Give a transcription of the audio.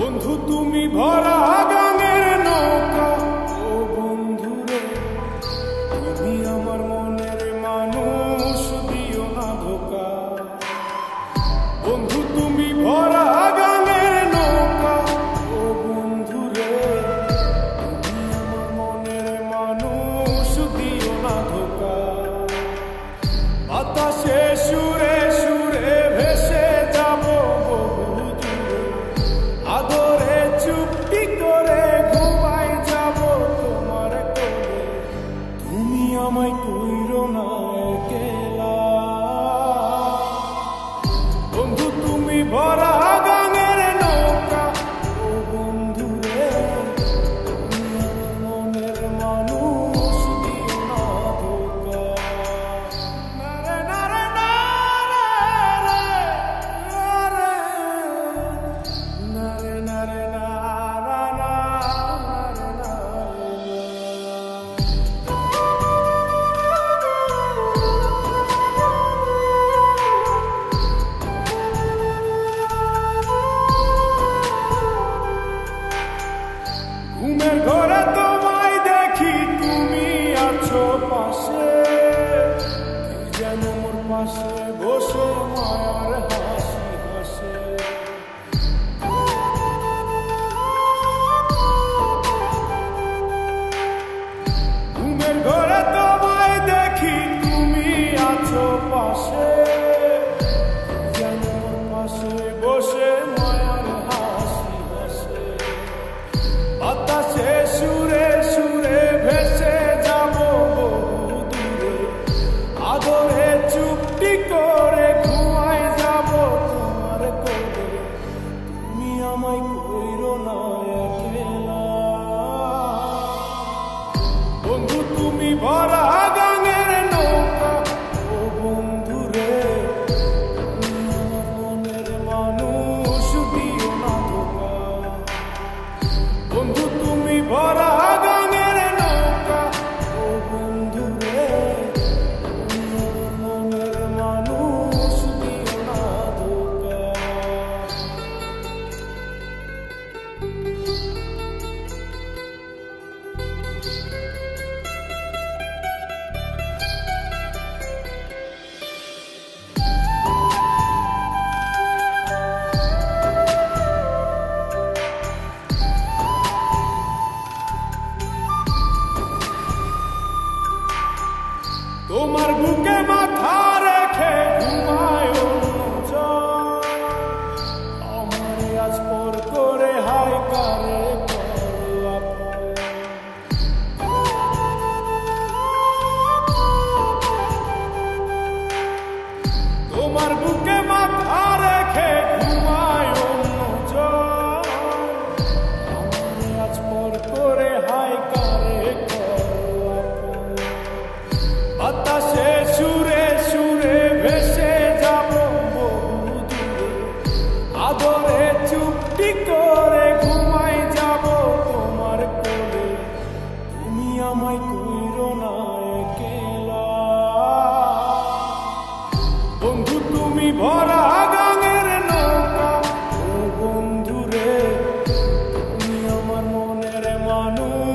বন্ধু তুমি ভরা Ocean. Tomar ভরা গাঙের নৌকা। ও বন্ধুরে তুমি আমার মনের মানুষ।